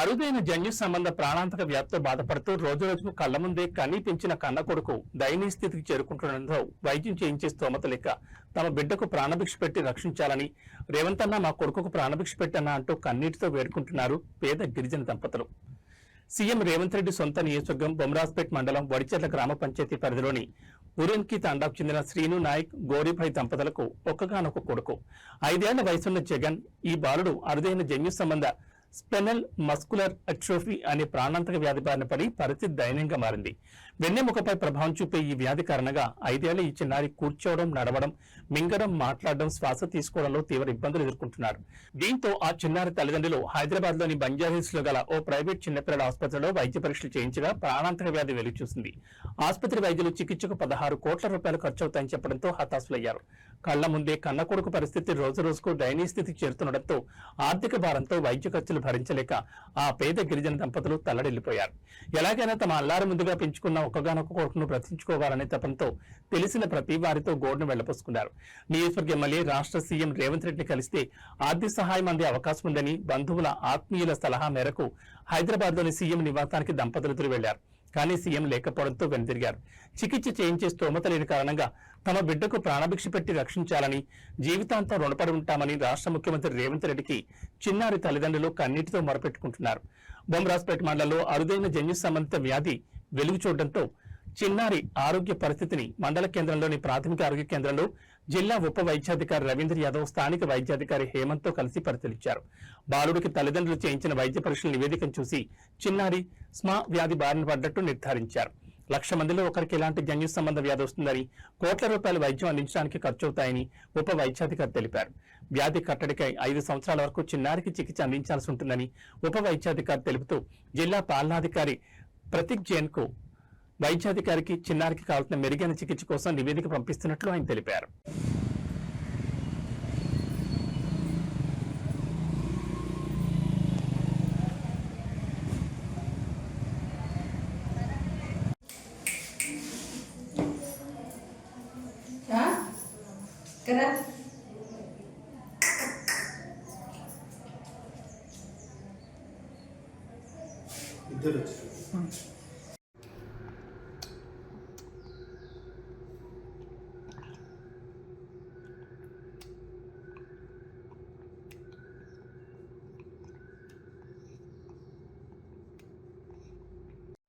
అరుదైన జన్యు సంబంధ ప్రాణాంతక వ్యాధితో బాధపడుతూ రోజు రోజుకు కళ్ళ ముందే కన్నీ పెంచిన కన్న కొడుకు దయనీయ స్థితికి చేరుకుంటుండడంతో వైద్యం చేయించే స్తోమత లేక తమ బిడ్డకు ప్రాణభిక్ష పెట్టి రక్షించాలని రేవంత్ అన్న మా కొడుకుకు ప్రాణభిక్ష పెట్టన్నా అంటూ కన్నీటితో వేడుకుంటున్నారు పేద గిరిజన దంపతులు. సీఎం రేవంత్ రెడ్డి సొంత నియోజకవర్గం బొమ్రాజ్పేట్ మండలం వడిచెర్ల గ్రామ పంచాయతీ పరిధిలోని ఉరెన్కి తాండాకు చెందిన శ్రీను నాయక్ గోరీభాయ్ దంపతులకు ఒక్కగానొక్క కొడుకు. ఐదేళ్ళ వయసున్న జగన్ ఈ బాలుడు అరుదైన జన్యు సంబంధ స్పెనల్ మస్కులర్ అట్రోఫీ అనే ప్రాణాంతక వ్యాధి బారిన పడి పరిస్థితి దయనీయంగా మారింది. వెన్నెముకపై ప్రభావం చూపే ఈ వ్యాధి కారణంగా ఐదేళ్ళ ఈ చిన్నారి కూర్చోవడం నడవడం మింగడం మాట్లాడడం శ్వాస తీసుకోవడంలో తీవ్ర ఇబ్బందులు ఎదుర్కొంటున్నారు. దీంతో ఆ చిన్నారి తల్లిదండ్రులు హైదరాబాద్లోని బంజారాహిల్స్లో గల ఓ ప్రైవేట్ చిన్నపిల్లల ఆసుపత్రిలో వైద్య పరీక్షలు చేయించగా ప్రాణాంతక వ్యాధి వెలుగు చూసింది ఆసుపత్రి వైద్యులు చికిత్సకు పదహారు కోట్ల రూపాయలు ఖర్చవుతాయని చెప్పడంతో హతాశులయ్యారు. కళ్ళ ముందే కన్న కొడుకు పరిస్థితి రోజు రోజుకు దయనీయ స్థితికి చేరుతుండటంతో ఆర్థిక భారంతో వైద్య ఖర్చులు భరించలేక ఆ పేద గిరిజన దంపతులు తల్లడిల్లిపోయారు. ఎలాగైనా తమ అల్లారు ముందుగా పెంచుకున్న ఒక్కగానొక్క కొడుకును బ్రతించుకోవాలనే తపంతో తెలిసిన ప్రతి వారితో గోడును వెళ్ళపోసుకున్నారు నియోజకవర్గ ఎమ్మెల్యే రాష్ట్ర సీఎం రేవంత్ రెడ్డిని కలిస్తే ఆర్థిక సహాయం అందే అవకాశం ఉందని బంధువుల ఆత్మీయుల సలహా మేరకు హైదరాబాద్లోని సీఎం నివాసానికి దంపతులు వెళ్ళారు కానీ సీఎం లేకపోవడంతో వెనుదిరిగారు. చికిత్స చేయించే స్తోమత లేని కారణంగా తమ బిడ్డకు ప్రాణభిక్ష పెట్టి రక్షించాలని జీవితాంతం రుణపడి ఉంటామని రాష్ట్ర ముఖ్యమంత్రి రేవంత్ రెడ్డికి చిన్నారి తల్లిదండ్రులు కన్నీటితో మొరపెట్టుకుంటున్నారు. బొమ్మరాజ్పేట మండలంలో అరుదైన జన్యు సంబంధిత వ్యాధి వెలుగు చూడడంతో చిన్నారి ఆరోగ్య పరిస్థితిని మండల కేంద్రంలోని ప్రాథమిక ఆరోగ్య కేంద్రంలో జిల్లా ఉప వైద్యాధికారి రవీంద్ర యాదవ్ స్థానిక వైద్యాధికారి హేమంత్తో కలిసి పరిశీలించారు. బాలుడికి తల్లిదండ్రులు చేయించిన వైద్య పరీక్షల నివేదికను చూసి చిన్నారి స్మా వ్యాధి బారిన పడ్డట్టు నిర్ధారించారు. లక్ష మందిలో ఒకరికి ఎలాంటి జన్యు సంబంధ వ్యాధి వస్తుందని కోట్ల రూపాయల వైద్యం అందించడానికి ఖర్చవుతాయని ఉప వైద్యాధికారి తెలిపారు. వ్యాధి కట్టడికై ఐదు సంవత్సరాల వరకు చిన్నారికి చికిత్స అందించాల్సి ఉంటుందని ఉప వైద్యాధికారి తెలుపుతూ జిల్లా పాలనాధికారి ప్రతీక్ జైన్కు వైద్యాధికారికి చిన్నారికి కావాల్సిన మెరుగైన చికిత్స కోసం నివేదిక పంపిస్తున్నట్లు ఆయన తెలిపారు.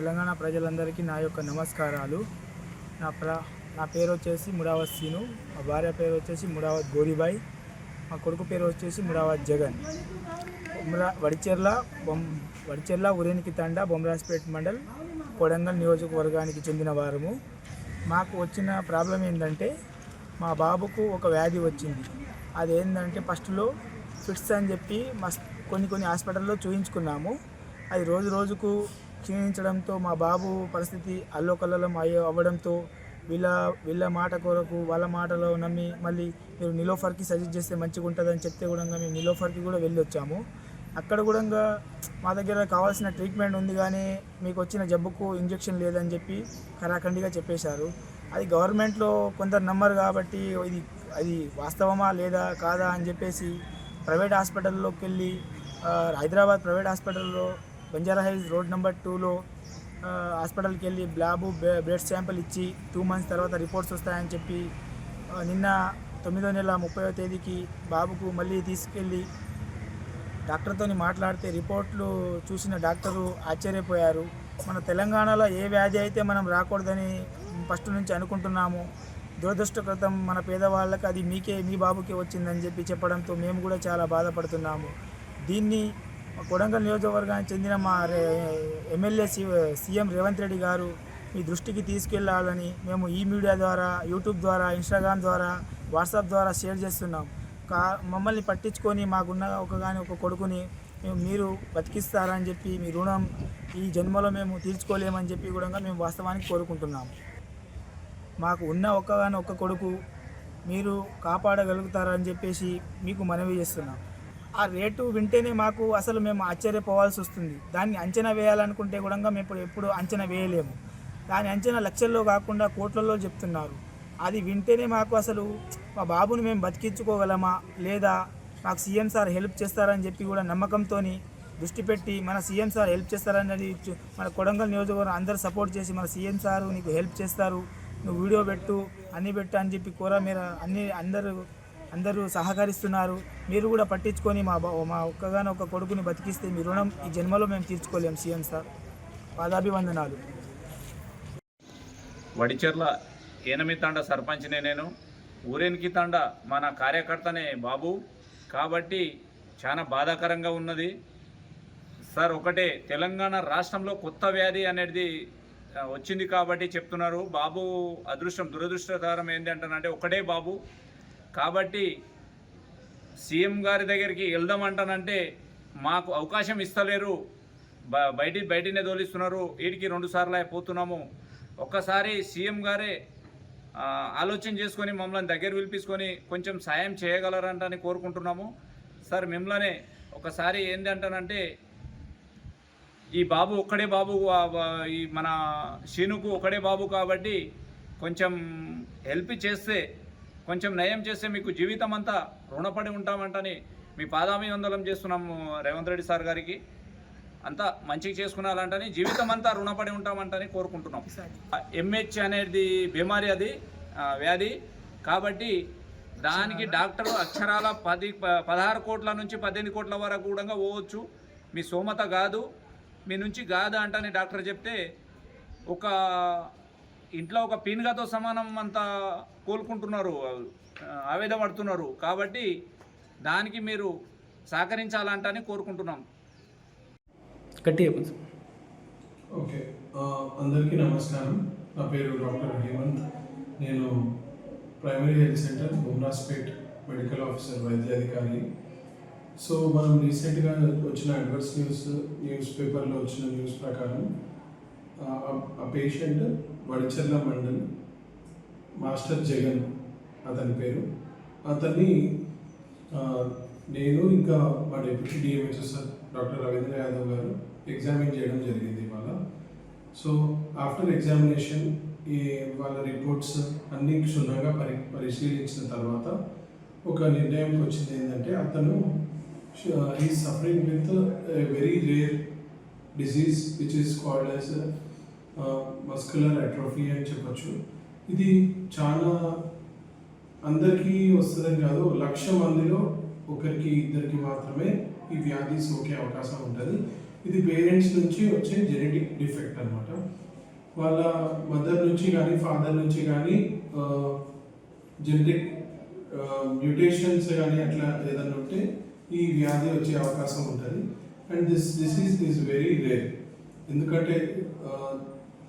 తెలంగాణ ప్రజలందరికీ నా యొక్క నమస్కారాలు. నా ప్ర నా పేరు వచ్చేసి ముడావత్ సీను. మా భార్య పేరు వచ్చేసి ముడావత్ గోరీబాయ్. మా కొడుకు పేరు వచ్చేసి ముడావత్ జగన్. బొమ్రా వడిచెర్ల బొమ్ వడిచెర్ల ఉరేనికి తండ బొమ్మరాజ్పేట్ మండల్ కొడంగల్ నియోజకవర్గానికి చెందిన వారము. మాకు వచ్చిన ప్రాబ్లం ఏంటంటే మా బాబుకు ఒక వ్యాధి వచ్చింది. అది ఏంటంటే ఫస్ట్లో ఫిట్స్ అని చెప్పి మస్ కొన్ని కొన్ని హాస్పిటల్లో చూయించుకున్నాము. అది రోజు రోజుకు క్షీణించడంతో మా బాబు పరిస్థితి అల్లోకల్లోలం అయ్య అవ్వడంతో వీళ్ళ వీళ్ళ మాట కొరకు వాళ్ళ మాటలో నమ్మి మళ్ళీ మీరు నిలోఫర్కి సజెస్ట్ చేస్తే మంచిగా ఉంటుందని చెప్తే కూడా మేము నిలోఫర్కి కూడా వెళ్ళి వచ్చాము అక్కడ కూడా మా దగ్గర కావాల్సిన ట్రీట్మెంట్ ఉంది కానీ మీకు వచ్చిన జబ్బుకు ఇంజెక్షన్ లేదని చెప్పి ఖరాఖండిగా చెప్పేశారు. అది గవర్నమెంట్లో కొందరు నమ్మరు కాబట్టి ఇది అది వాస్తవమా లేదా కాదా అని చెప్పేసి ప్రైవేట్ హాస్పిటల్లోకి వెళ్ళి హైదరాబాద్ ప్రైవేట్ హాస్పిటల్లో బంజారా హిల్స్ రోడ్ నెంబర్ టూలో హాస్పిటల్కి వెళ్ళి బ్లాబు బ్లడ్ శాంపిల్ ఇచ్చి టూ మంత్స్ తర్వాత రిపోర్ట్స్ వస్తాయని చెప్పి నిన్న తొమ్మిదో నెల ముప్పైవ తేదీకి బాబుకు మళ్ళీ తీసుకెళ్ళి డాక్టర్తో మాట్లాడితే రిపోర్ట్లు చూసిన డాక్టరు ఆశ్చర్యపోయారు. మన తెలంగాణలో ఏ వ్యాధి అయితే మనం రాకూడదని ఫస్ట్ నుంచి అనుకుంటున్నాము. దురదృష్టకృతం మన పేదవాళ్ళకి అది మీకే మీ బాబుకే వచ్చిందని చెప్పి చెప్పడంతో మేము కూడా చాలా బాధపడుతున్నాము. దీన్ని కొడంగల్ నియోజకవర్గానికి చెందిన మా ఎమ్మెల్యే సీఎం రేవంత్ రెడ్డి గారు మీ దృష్టికి తీసుకెళ్ళాలని మేము ఈ మీడియా ద్వారా యూట్యూబ్ ద్వారా ఇన్స్టాగ్రామ్ ద్వారా వాట్సాప్ ద్వారా షేర్ చేస్తున్నాం. కా మమ్మల్ని పట్టించుకొని మాకున్న ఒక కానీ ఒక కొడుకుని మేము మీరు బతికిస్తారని చెప్పి మీ రుణం ఈ జన్మలో మేము తీర్చుకోలేమని చెప్పి కూడా మేము వాస్తవానికి కోరుకుంటున్నాము మాకు ఉన్న ఒక్కగాని ఒక్క కొడుకు మీరు కాపాడగలుగుతారని చెప్పేసి మీకు మనవి చేస్తున్నాం. ఆ రేటు వింటేనే మాకు అసలు మేము ఆశ్చర్యపోవాల్సి వస్తుంది. దాన్ని అంచనా వేయాలనుకుంటే కూడా మేము ఇప్పుడు ఎప్పుడు అంచనా వేయలేము. దాని అంచనా లక్షల్లో కాకుండా కోట్లలో చెప్తున్నారు. అది వింటేనే మాకు అసలు మా బాబుని మేము బతికించుకోగలమా? లేదా మాకు సీఎం సార్ హెల్ప్ చేస్తారని చెప్పి కూడా నమ్మకంతో దృష్టి పెట్టి మన సీఎం సార్ హెల్ప్ చేస్తారనేది మన కొడంగల్ నియోజకవర్గం అందరూ సపోర్ట్ చేసి మన సీఎం సారు నీకు హెల్ప్ చేస్తారు. నువ్వు వీడియో పెట్టు అన్నీ పెట్టు అని చెప్పి కూర మీరు అన్ని అందరూ అందరూ సహకరిస్తున్నారు. మీరు కూడా పట్టించుకొని మా మా ఒక్కగానో ఒక కొడుకుని బతికిస్తే మీ రుణం ఈ జన్మలో మేము తీర్చుకోలేం సీఎం సార్. పాదాభివందనాలు. వడిచెర్ల ఏనమి తండ సర్పంచ్నే నేను. ఊరేనికి తండ మన కార్యకర్తనే బాబు. కాబట్టి చాలా బాధాకరంగా ఉన్నది. సార్ ఒకటే తెలంగాణ రాష్ట్రంలో కొత్త వ్యాధి అనేది వచ్చింది కాబట్టి చెప్తున్నారు. బాబు అదృష్టం దురదృష్టకరం ఏంటి అంటానంటే ఒకటే బాబు. కాబట్టి సీఎం గారి దగ్గరికి వెళ్దామంటానంటే మాకు అవకాశం ఇస్తలేరు. బ- బయటి బయటనే తోలిస్తున్నారు వీడికి రెండు సార్లు అయిపోతున్నాము ఒక్కసారి సీఎం గారే ఆలోచన చేసుకొని మమ్మల్ని దగ్గర పిలిపించుకొని కొంచెం సాయం చేయగలరంటని కోరుకుంటున్నాము. సార్ మిమ్మల్నే ఒకసారి ఏంటి అంటానంటే ఈ బాబు ఒక్కడే బాబు ఈ మన శీనుకు ఒకడే బాబు కాబట్టి కొంచెం హెల్ప్ చేస్తే కొంచెం నయం చేస్తే మీకు జీవితం అంతా రుణపడి ఉంటామంటని మీ పాదాభివందనం చేస్తున్నాము రేవంత్ రెడ్డి సార్ గారికి. అంతా మంచిగా చేసుకున్నారంటని జీవితం అంతా రుణపడి ఉంటామంటని కోరుకుంటున్నాం. ఎంహెచ్ అనేది బీమారి అది వ్యాధి. కాబట్టి దానికి డాక్టర్ అక్షరాల పది పదహారు కోట్ల నుంచి పద్దెనిమిది కోట్ల వరకు కూడా పోవచ్చు. మీ సోమత కాదు. మీ నుంచి కాదు అంటని డాక్టర్ చెప్తే ఒక ఇంట్లో ఒక పీనుగాతో సమానం అంతా కోలుకుంటున్నారు ఆ, ఆవేదన పడుతున్నారు కాబట్టి దానికి మీరు సహకరించాలంటని కోరుకుంటున్నాం. గట్టి ఓకే. అందరికీ నమస్కారం. నా పేరు డాక్టర్ హేమంత్. నేను primary health centre Bumraspet medical officer వైద్యాధికారి. సో మనం రీసెంట్గా వచ్చిన అడ్వర్స్ న్యూస్ న్యూస్ పేపర్లో వచ్చిన న్యూస్ ప్రకారం ఆ, పేషెంట్ వడిచెర్ల మండల్ మాస్టర్ జగన్ అతని పేరు. అతన్ని నేను ఇంకా మా deputy DMHS doctor Ravindra Yadav garu examine చేయడం జరిగింది ఇవాళ. సో ఆఫ్టర్ ఎగ్జామినేషన్ ఈ వాళ్ళ రిపోర్ట్స్ అన్ని క్షుణ్ణంగా పరి పరిశీలించిన తర్వాత ఒక నిర్ణయంకి వచ్చింది ఏంటంటే అతను ఈ suffering with very rare disease which is called as muscular atrophy అని చెప్పచ్చు. ఇది చాలా అందరికీ వస్తుందని కాదు లక్ష మందిలో ఒకరికి ఇద్దరికి మాత్రమే ఈ వ్యాధి సోకే అవకాశం ఉంటుంది. ఇది పేరెంట్స్ నుంచి వచ్చే జెనెటిక్ డిఫెక్ట్ అన్నమాట. వాళ్ళ మదర్ నుంచి కానీ ఫాదర్ నుంచి కానీ జెనెటిక్ మ్యూటేషన్స్ కానీ అట్లా ఏదైనా ఉంటే ఈ వ్యాధి వచ్చే అవకాశం ఉంటుంది. And this disease is very rare ఎందుకంటే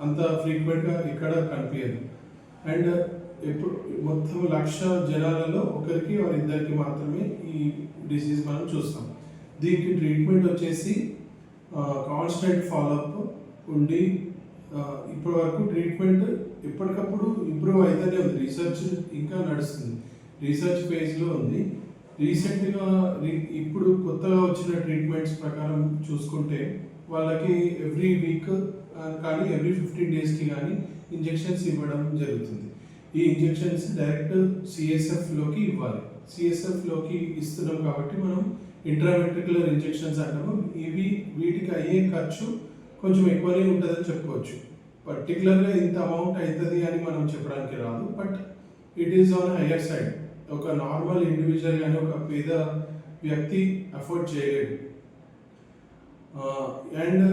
అంత ఫ్రీక్వెంట్గా ఎక్కడ కనిపించదు. అండ్ ఎప్పుడు మొత్తం లక్ష జనాలలో ఒకరికి వారి ఇద్దరికి మాత్రమే ఈ డిసీజ్ మనం చూస్తాం. దీనికి ట్రీట్మెంట్ వచ్చేసి కాన్స్టెంట్ ఫాలోఅప్ ఉండి ఇప్పటి వరకు ట్రీట్మెంట్ ఎప్పటికప్పుడు ఇంప్రూవ్ అవుతూనే ఉంది. రీసెర్చ్ ఇంకా నడుస్తుంది. రీసెర్చ్ ఫేజ్లో ఉంది. రీసెంట్గా రీ- ఇప్పుడు కొత్తగా వచ్చిన ట్రీట్మెంట్స్ ప్రకారం చూసుకుంటే వాళ్ళకి ఎవ్రీ వీక్ కానీ ఎవ్రీ ఫిఫ్టీన్ డేస్కి కానీ ఇంజెక్షన్స్ ఇవ్వడం జరుగుతుంది. ఈ ఇంజెక్షన్స్ డైరెక్ట్ సిఎస్ఎఫ్లోకి ఇవ్వాలి. సిఎస్ఎఫ్లోకి ఇస్తున్నాం కాబట్టి మనం ఇంట్రావెంట్రికులర్ ఇంజెక్షన్స్ అంటాము. ఇవి వీటికి అయ్యే ఖర్చు కొంచెం ఎక్కువనే ఉంటుందని చెప్పుకోవచ్చు. పర్టికులర్గా ఇంత అమౌంట్ అవుతుంది అని మనం చెప్పడానికి రాదు. But it is on higher side ఒక నార్మల్ ఇండివిజువల్ కానీ ఒక పేద వ్యక్తి అఫోర్డ్ చేయలేడు. అండ్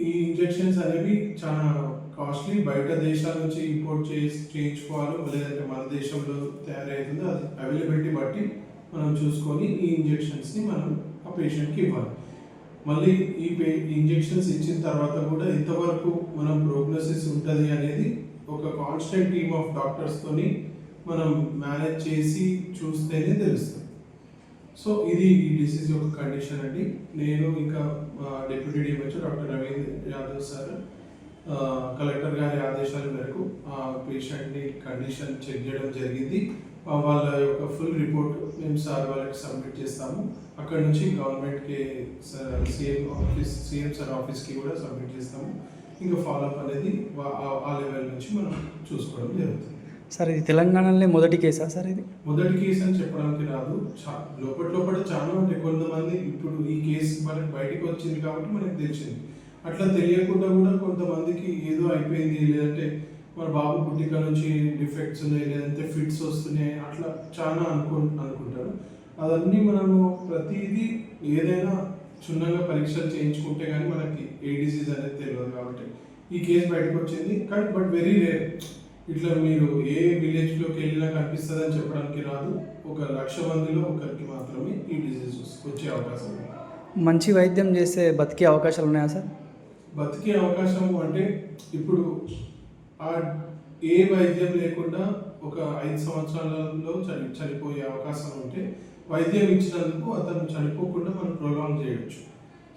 ఈ ఇంజెక్షన్స్ అనేవి చాలా కాస్ట్లీ. బయట దేశాల నుంచి ఇంపోర్ట్ చేసి చేయించుకోవాలో. లేదంటే మన దేశంలో తయారవుతుందో. అది అవైలబిలిటీ బట్టి మనం చూసుకొని ఈ ఇంజెక్షన్స్ని మనం ఆ పేషెంట్కి ఇవ్వాలి. మళ్ళీ ఈ పే ఇంజెక్షన్స్ ఇచ్చిన తర్వాత కూడా ఎంతవరకు మనం ప్రోగ్నోసిస్ ఉంటుంది అనేది ఒక కాన్స్టెంట్ టీమ్ ఆఫ్ డాక్టర్స్తోని మనం మేనేజ్ చేసి చూస్తేనే తెలుస్తుంది. సో ఇది ఈ డిసీజ్ యొక్క కండిషన్ అండి. నేను ఇంకా deputy DMH doctor Ravindra Yadav sir collector గారి ఆదేశాల మేరకు ఆ పేషెంట్ని కండిషన్ చెక్ చేయడం జరిగింది. వాళ్ళ యొక్క ఫుల్ రిపోర్ట్ మేము సార్ వాళ్ళకి సబ్మిట్ చేస్తాము. అక్కడ నుంచి గవర్నమెంట్కి సీఎం ఆఫీస్ సీఎం సార్ ఆఫీస్కి కూడా సబ్మిట్ చేస్తాము. ఇంకా ఫాలోఅప్ అనేది వా- ఆ లెవెల్ నుంచి మనం చూసుకోవడం జరుగుతుంది. సార్ ఇది తెలంగాణలో మొదటి కేసా సార్ ఇది? మొదటి కేసు అని చెప్పడానికి రాదు. చా- లోపల లోపల చాలా ఉంటాయి కొంతమంది ఇప్పుడు ఈ కేసు మనకి బయటకు వచ్చింది కాబట్టి మనకి తెలిసింది. అట్లా తెలియకుండా కూడా కొంతమందికి ఏదో అయిపోయింది. లేదంటే మన బాబు పుట్టిక నుంచి డిఫెక్ట్స్ ఉన్నాయి లేదంటే ఫిట్స్ వస్తున్నాయి. అట్లా చాలా అనుకు అనుకుంటారు. అవన్నీ మనము ప్రతిదీ ఏదైనా క్షుణ్ణంగా పరీక్షలు చేయించుకుంటే కానీ మనకి ఏ డిసీజ్ అనేది తెలియదు కాబట్టి ఈ కేసు బయటకు వచ్చింది. కానీ బట్ వెరీ రేర్ ఇట్లా మీరు ఏ విలేజ్లోకి వెళ్ళినా కనిపిస్తుంది అని చెప్పడానికి రాదు. ఒక లక్ష మందిలో ఒకరికి మాత్రమే ఈ డిసీజ్ వచ్చే అవకాశం ఉంది. మంచి వైద్యం చేస్తే బతికే అవకాశాలు ఉన్నాయా సార్? బతికే అవకాశం అంటే ఇప్పుడు ఆ ఏ వైద్యం లేకుండా ఒక ఐదు సంవత్సరాలలో చని చనిపోయే అవకాశం ఉంటే వైద్యం ఇచ్చినందుకు అతను చనిపోకుండా మనం ప్రొలాంగ్ చేయొచ్చు.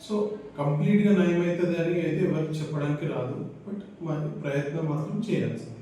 సో కంప్లీట్గా నయమవుతుంది అని అయితే ఎవరికి చెప్పడానికి రాదు. బట్ మన ప్రయత్నం మాత్రం చేయాల్సింది.